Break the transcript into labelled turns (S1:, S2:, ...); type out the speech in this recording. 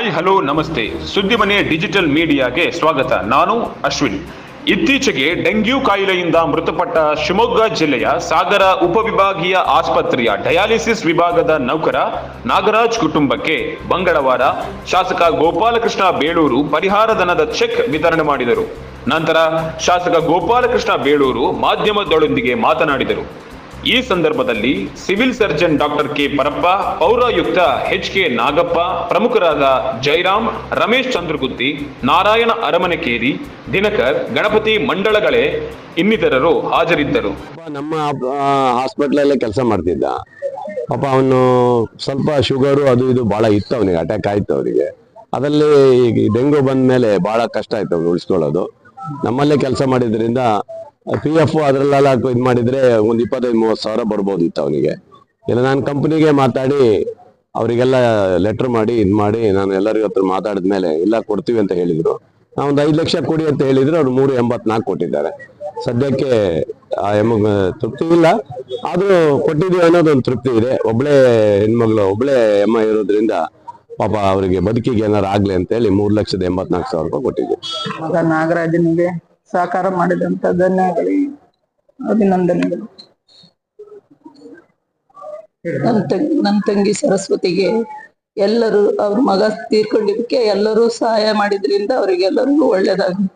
S1: Hi, hello, ನಮಸ್ತೆ. ಸುದ್ದಿ ಮನೆ ಡಿಜಿಟಲ್ ಮೀಡಿಯಾಗೆ ಸ್ವಾಗತ. ನಾನು ಅಶ್ವಿನ್. ಇತ್ತೀಚೆಗೆ ಡೆಂಗ್ಯೂ ಕಾಯಿಲೆಯಿಂದ ಮೃತಪಟ್ಟ ಶಿವಮೊಗ್ಗ ಜಿಲ್ಲೆಯ ಸಾಗರ ಉಪವಿಭಾಗೀಯ ಆಸ್ಪತ್ರೆಯ ಡಯಾಲಿಸಿಸ್ ವಿಭಾಗದ ನೌಕರ ನಾಗರಾಜ್ ಕುಟುಂಬಕ್ಕೆ ಮಂಗಳವಾರ ಶಾಸಕ ಗೋಪಾಲಕೃಷ್ಣ ಬೇಳೂರು ಪರಿಹಾರ ಧನದ ಚೆಕ್ ವಿತರಣೆ ಮಾಡಿದರು. ನಂತರ ಶಾಸಕ ಗೋಪಾಲಕೃಷ್ಣ ಬೇಳೂರು ಮಾಧ್ಯಮದೊಂದಿಗೆ ಮಾತನಾಡಿದರು. ಈ ಸಂದರ್ಭದಲ್ಲಿ civil surgeon doctor K Parappa, ಪೌರಾಯುಕ್ತ ಎಚ್ ಕೆ ನಾಗಪ್ಪ, ಪ್ರಮುಖರಾದ ಜೈರಾಮ್, ರಮೇಶ್ ಚಂದ್ರಗುತ್ತಿ, ನಾರಾಯಣ ಅರಮನೆಕೇರಿ, ದಿನಕರ್, ಗಣಪತಿ ಮಂಡಳಗಳೇ ಇನ್ನಿತರರು ಹಾಜರಿದ್ದರು.
S2: ನಮ್ಮ ಹಾಸ್ಪಿಟ್ಲಲ್ಲೇ ಕೆಲಸ ಮಾಡ್ತಿದ್ದ. ಪಾಪ ಅವನು ಸ್ವಲ್ಪ ಶುಗರು ಅದು ಇದು ಭಾಳ ಇತ್ತು ಅವನಿಗೆ, ಅಟ್ಯಾಕ್ ಆಯ್ತು ಅವರಿಗೆ. ಅದರಲ್ಲಿ ಡೆಂಗು ಬಂದ ಮೇಲೆ ಭಾಳ ಕಷ್ಟ ಆಯ್ತು ಅವ್ನು ಉಳಿಸ್ಕೊಳ್ಳೋದು. ನಮ್ಮಲ್ಲೇ ಕೆಲಸ ಮಾಡಿದ್ರಿಂದ ಪಿ ಎಫ್ ಅದರಲ್ಲೆಲ್ಲ ಇದು ಮಾಡಿದ್ರೆ ಒಂದು ಇಪ್ಪತ್ತೈದು, ಮೂವತ್ತು ಸಾವಿರ ಬರ್ಬೋದಿತ್ತು ಅವನಿಗೆ. ಇಲ್ಲ, ನಾನು ಕಂಪ್ನಿಗೆ ಮಾತಾಡಿ ಅವರಿಗೆಲ್ಲ ಲೆಟರ್ ಮಾಡಿ, ಇದು ಮಾಡಿ, ನಾನು ಎಲ್ಲರಿಗೂ ಹತ್ರ ಮಾತಾಡಿದ ಮೇಲೆ ಇಲ್ಲ ಕೊಡ್ತೀವಿ ಅಂತ ಹೇಳಿದ್ರು. ನಾವು ಒಂದು ಐದು ಲಕ್ಷ ಕೊಡಿ ಅಂತ ಹೇಳಿದ್ರು, ಅವ್ರು ಮೂರು ಎಂಬತ್ನಾಲ್ಕು ಕೊಟ್ಟಿದ್ದಾರೆ. ಸದ್ಯಕ್ಕೆ ಆ ಎಮ್ಮ ತೃಪ್ತಿ ಇಲ್ಲ. ಆದ್ರೂ ಕೊಟ್ಟಿದ್ದೀವಿ ಅನ್ನೋದೊಂದು ತೃಪ್ತಿ ಇದೆ. ಒಬ್ಳೆ ಹೆಣ್ಮಗಳು, ಒಬ್ಳೆ ಎಮ್ಮ ಇರೋದ್ರಿಂದ ಪಾಪ ಅವರಿಗೆ ಬದುಕಿಗೆ ಏನಾರು ಆಗ್ಲಿ ಅಂತ ಹೇಳಿ ಮೂರು ಲಕ್ಷದ ಎಂಬತ್ನಾಲ್ಕು ಸಾವಿರ ರೂಪಾಯಿ ಕೊಟ್ಟಿದ್ದೀವಿ
S3: ಮಗ ನಾಗರಾಜನಿಗೆ ಸಹಕಾರ ಮಾಡಿದಂತ ಧನ್ಯಗಳಿಗೆ ಅಭಿನಂದನೆಗಳು. ನನ್ನ ತಂಗಿ ಸರಸ್ವತಿಗೆ ಎಲ್ಲರೂ ಅವ್ರ ಮಗ ತೀರ್ಕೊಂಡಿದ್ದಕ್ಕೆ ಎಲ್ಲರೂ ಸಹಾಯ ಮಾಡಿದ್ರಿಂದ ಅವರಿಗೆಲ್ಲರಿಗೂ ಒಳ್ಳೇದಾಗಲಿ.